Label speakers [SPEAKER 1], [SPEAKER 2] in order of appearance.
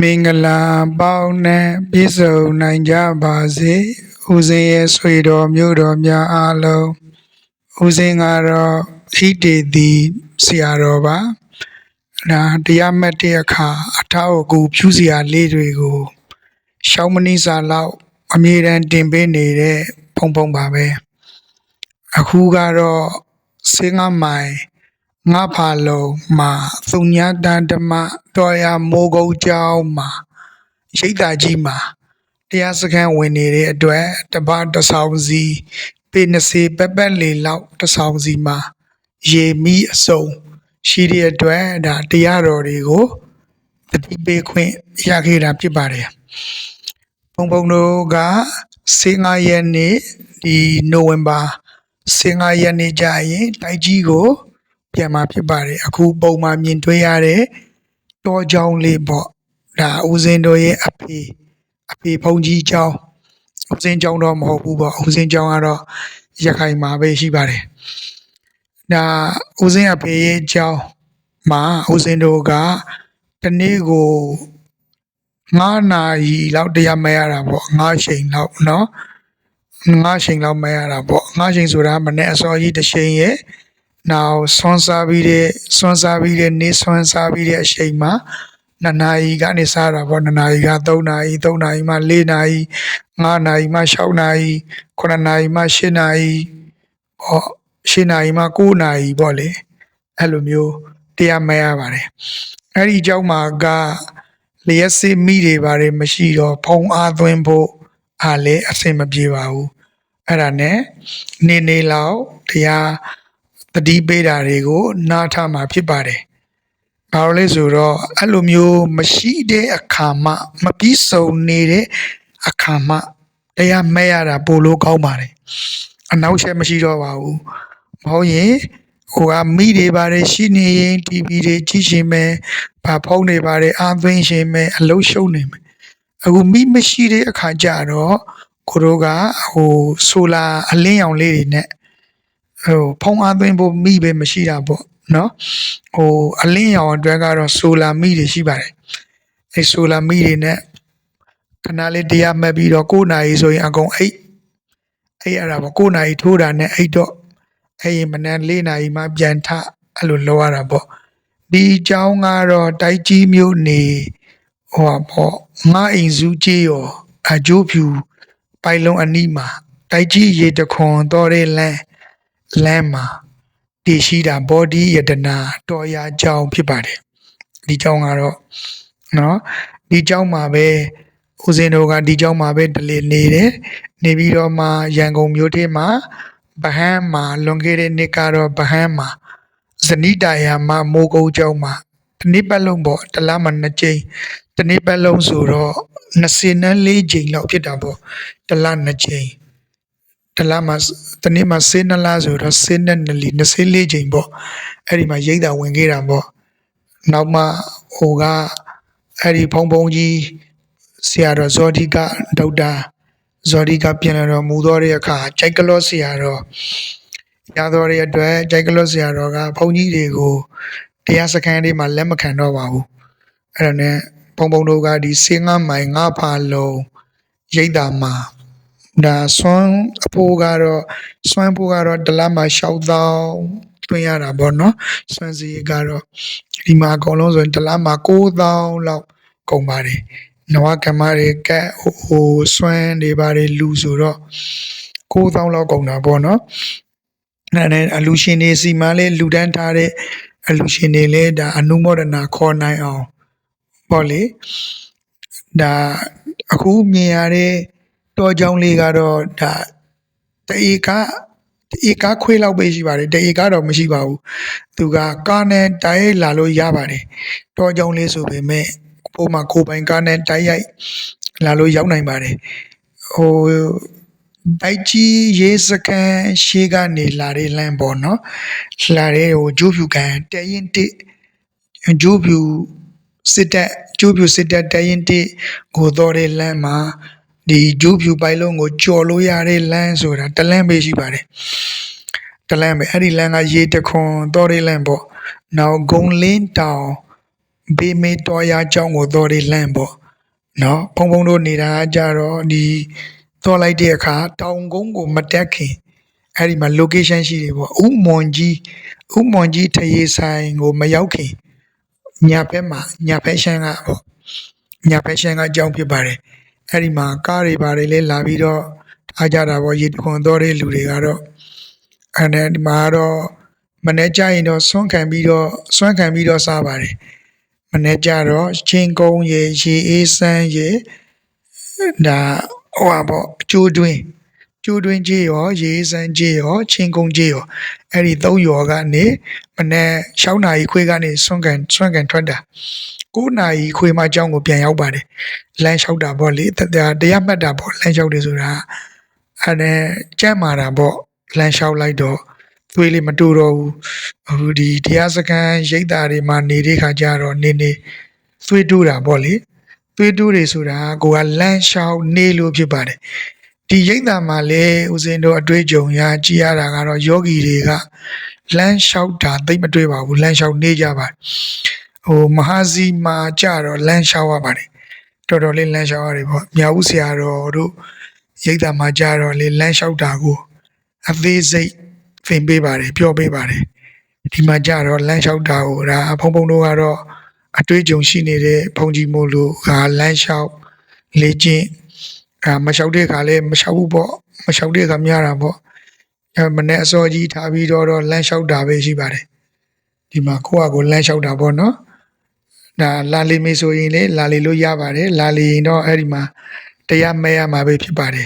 [SPEAKER 1] မင်္ဂလာပေါင်းနဲ့ပြည့်စုံနိုင်ကြပါစေဦးဇင်းရဲ့ဆွေတော်မျိုးတော်များအားလုံးဦးဇင်းကတော့ဣတေတိဆရာတော်ပါဒါတရားမှတ်တဲ့အခါအထောက်အကူဖြူစရာလေးတွေကိုရှောင်းမနိစာလောက်အမြဲတမ်းတင်ပေးနေတဲ့ဖုံဖုံပါပဲအခုကတော့စေငါမိုင် ငါဖာလုံးမှာသုညတန်ဓမ္မတော်ရမိုးကုတ်ကျောင်းမှာရိတ်တာကြီးမှာတရားစခန်းဝင်နေတဲ့အတွက်တပတ်တစ်ဆောင်စီပေ20ပက်ပက်လေလောက်တစ်ဆောင်စီမှာရေမိအစုံရှိတဲ့အတွက်ဒါတရားတော်တွေကိုတတိပေးခွင့်ရခဲ့တာဖြစ်ပါတယ်ဘုံဘုံတို့ကစေငါရက်နေ့ဒီနိုဝင်ဘာစေငါရက်နေ့ကြာရင်တိုက်ကြီးကို ပြန်มาဖြစ်ပါတယ်အခုပုံမှန်မြင်တွေ့ရတဲ့တောเจ้าလေးပေါ့ဒါဦးစင်းတို့ရဲ့အဖေအဖေဖုန်ကြီးเจ้าဦးစင်းเจ้าတော့မဟုတ်ဘူးပေါ့ဦးစင်းเจ้าကတော့ရခိုင်မှာပဲရှိပါတယ်ဒါဦးစင်းအဖေရဲ့เจ้าမှာဦးစင်းတို့ကတနေ့ကို9နာရီလောက်တရားမရတာပေါ့9ချိန်လောက်เนาะ9ချိန်လောက်မရတာပေါ့9ချိန်ဆိုတာမနေ့အစောကြီးတစ်ချိန်ရဲ့ နောက်ဆွမ်းစားပြီးတဲ့ဆွမ်းစားပြီးတဲ့နေဆွမ်းစားပြီးတဲ့အချိန်မှာ2နာရီကနေစားတာပေါ့2နာရီက3နာရီ3နာရီမှ4နာရီ5နာရီမှ6နာရီ9နာရီမှ10နာရီပေါ့10နာရီမှ9နာရီပေါ့လေအဲ့လိုမျိုးတရားမရပါတယ်အဲ့ဒီကြောင့်မှာကလျက်စစ်မိတွေပါတယ်မရှိတော့ဖုံအားသွင်းဖို့အားလည်းအဆင်မပြေပါဘူးအဲ့ဒါနဲ့နေနေလောက်တရား တတိပေးတာတွေကိုနားထမှာဖြစ်ပါတယ်။ဘာလို့လဲဆိုတော့အဲ့လိုမျိုးမရှိတဲ့အခါမှမပြီးစုံနေတဲ့အခါမှတရားမဲ့ရတာပိုလို့ကောင်းပါတယ်။အနောက်ချက်မရှိတော့ပါဘူး။မဟုတ်ရင်ဟိုကမိတွေပါတယ်ရှိနေရင် TV တွေကြည့်ရှင်မယ်။ဘာဖုန်းတွေပါတယ်အားသွင်းရှင်မယ်အလုံးရှုံနေမယ်။အခုမိမရှိတဲ့အခါကျတော့ကိုတို့ကဟိုဆိုလာအလင်းရောင်လေးတွေနဲ့ ဟိုဖုံးအားသွင်းဖို့မိပဲမရှိတာပေါ့နော်ဟိုအလင်းရောင်အတွက်ကတော့ဆိုလာမိတွေရှိပါတယ်အဲဆိုလာမိတွေနဲ့ခဏလေးတရားမှတ်ပြီးတော့9နာရီဆိုရင်အကုန်အိတ်အိတ်ရတာပေါ့9နာရီထိုးတာနဲ့အိတ်တော့အဲ့ဒီမနက်4နာရီမှပြန်ထအဲ့လိုလောက်ရတာပေါ့ဒီအကြောင်းကတော့တိုက်ကြီးမျိုးနေဟိုပါပေါ့ငါအိမ်စုကြီးရောအကျိုးဖြူပိုင်လုံးအနီးမှာတိုက်ကြီးရေတခွန်တော်တဲ့လမ်း လမ်းမှာတည်ရှိတာ body ယတနာတော်ရာကြောင်းဖြစ်ပါတယ်ဒီကြောင်းကတော့နော်ဒီကြောင်းမှာပဲဦးဇင်းတို့ကဒီကြောင်းမှာပဲဒလီနေတယ်နေပြီးတော့မှရန်ကုန်မြို့ထဲမှာဗဟန်းမှာလွန်ခဲ့တဲ့နှစ်ကတော့ဗဟန်းမှာဇနိတာယာမမိုးကုန်းကျောင်းမှာတစ်နှစ်ပတ်လုံးပေါ့တလားမှနှစ်ကြိမ်တစ်နှစ်ပတ်လုံးဆိုတော့24ကြိမ်လောက်ဖြစ်တာပေါ့တလားနှစ်ကြိမ် တလားမှာတနေ့မှာစေးနှစ်လားဆိုတော့စေးနဲ့နှစ်လီ24ချိန်ပေါ့အဲ့ဒီမှာရိတ်တာဝင်ခဲ့တာပေါ့နောက်မှဟိုကအဲ့ဒီဖုံဖုံကြီးဆရာတော်ဇောတိကဒေါက်တာဇောတိကပြင်လာတော်မူသောတဲ့အခါကြိုက်ကလော့ဆရာတော်ရတော်ရဲ့အတွက်ကြိုက်ကလော့ဆရာတော်ကဘုန်းကြီးတွေကိုတရားစခန်းလေးမှာလက်မခံတော့ပါဘူးအဲ့ဒါနဲ့ဘုံဘုံတို့ကဒီစေငါမိုင်ငါဖာလုံးရိတ်တာမှာ ဒါဆွမ်းအဖိုးကတော့ဆွမ်းဖိုးကတော့တစ်လမှာ6000တွင်းရတာပေါ့နော်ဆွမ်းစီကတော့ဒီမှာအကုန်လုံးဆိုရင်တစ်လမှာ9000လောက်ကုန်ပါတယ်နဝကမ္မတွေကက်ဟိုဟိုဆွမ်းတွေပါတယ်လူဆိုတော့9000လောက်ကုန်တာပေါ့နော်အဲ့ဒါနဲ့အလူရှင်တွေစီမံလေးလူတန်းထားတဲ့အလူရှင်တွေလည်းဒါအနုမောဒနာခေါ်နိုင်အောင်ပေါ့လေဒါအခုမြင်ရတဲ့ တော်ကြောင်လေးကတော့ဒါတဧကတဧကခွေးလောက်ပဲရှိပါတယ်တဧကတော့မရှိပါဘူးသူကကားနဲ့တိုက်လာလို့ရပါတယ်တော်ကြောင်လေးဆိုပေမဲ့ပုံမှန်ကိုပိုင်ကားနဲ့တိုက်ရိုက်လာလို့ရောက်နိုင်ပါတယ်ဟိုပိုက်ကြီးရေစကန်ရှေးကနေလာတဲ့လမ်းပေါ့နော်လာတဲ့ဟိုဂျိုးဖြူကန်တဲရင်တဂျိုးဖြူစစ်တပ်ကျိုးပြစစ်တပ်တရင်တိကိုတော်တဲ့လမ်းမှာ ဒီဂျိုးဖြူပိုင်လုံးကိုကြော်လို့ရတဲ့လမ်းဆိုတာတလမ်းပဲရှိပါတယ်တလမ်းပဲအဲ့ဒီလမ်းကရေတခွန်တော်တဲ့လမ်းပေါ့နောက်ဂုံလင်းတောင်ဘေးမေးတော်ရာကြောင့်ကိုတော်တွေလန့်ပေါ့နော်ဘုံဘုံတို့နေတာကကြတော့ဒီတော်လိုက်တဲ့အခါတောင်ကုန်းကိုမတက်ခင်အဲ့ဒီမှာ location ရှိတယ်ပေါ့ဥမွန်ကြီးဥမွန်ကြီးထရေဆိုင်ကိုမရောက်ခင်ညာဘက်မှာညာဘက်ရှမ်းကပေါ့ညာဘက်ရှမ်းကအကြောင်းဖြစ်ပါတယ် အဲ့ဒီမှာကားတွေပါတယ်လဲလာပြီးတော့ထားကြတာပေါ့ရေတခွန်တော်တဲ့လူတွေကတော့အဲ့ဒါဒီမှာကတော့မနေ့ကျရင်တော့ဆွန့်ခံပြီးတော့ဆွန့်ခံပြီးတော့စားပါတယ်မနေ့ကျတော့ချင်းကုန်းရေရေအေးစမ်းရေဒါဟိုပါပေါ့ကျိုးတွင်းကျိုးတွင်းကြီးရောရေအေးစမ်းကြီးရောချင်းကုန်းကြီးရောအဲ့ဒီသုံးရောကနေမနေ့6နာရီခွေးကနေဆွန့်ကန်ဆွန့်ကန်ထွက်တာ 9နာရီခွေးမှအကြောင်းကိုပြန်ရောက်ပါတယ်လမ်းလျှောက်တာပေါ့လေတရားတရားမှတ်တာပေါ့လမ်းလျှောက်တယ်ဆိုတာအဲ့ဒါကြမ်းမာတာပေါ့လမ်းလျှောက်လိုက်တော့သွေးလေးမတူတော့ဘူးဟိုဒီတရားစခန်းရိတ်တာတွေမှာနေတဲ့ခါကျတော့နေနေသွေးတူးတာပေါ့လေသွေးတူးတွေဆိုတာကိုကလမ်းလျှောက်နေလို့ဖြစ်ပါတယ်ဒီရိတ်တာမှာလေဦးစင်းတို့အတွေ့အကြုံရကြည်ရတာကတော့ယောဂီတွေကလမ်းလျှောက်တာသိပ်မတွေ့ပါဘူးလမ်းလျှောက်နေကြပါတယ် ဟိုမဟာစီမှာကြတော့လမ်းလျှောက်ရပါတယ်တော်တော်လေးလမ်းလျှောက်ရတယ်ပေါ့မြောက်ဦးဆရာတော်တို့ရိတ်တာမှာကြတော့လေလမ်းလျှောက်တာကိုအသေးစိတ်သင်ပေးပါတယ်ပြောပေးပါတယ်ဒီမှာကြတော့လမ်းလျှောက်တာကိုဒါဖုံဖုံတို့ကတော့အတွေ့အကြုံရှိနေတဲ့ဖုန်ကြီးမို့လို့ဟာလမ်းလျှောက်လေ့ကျင့်အာမလျှောက်တဲ့ခါလဲမလျှောက်ဘူးပေါ့မလျှောက်တဲ့ခါများတာပေါ့အဲမနေ့အစောကြီးထားပြီးတော့တော့လမ်းလျှောက်တာပဲရှိပါတယ်ဒီမှာကိုယ့်ဟာကိုယ်လမ်းလျှောက်တာပေါ့နော် ဒါလာလီမေဆိုရင်လေလာလီလို့ရပါတယ်လာလီရင်တော့အဲ့ဒီမှာတရားမဲ့ရမှာပဲဖြစ်ပါတယ်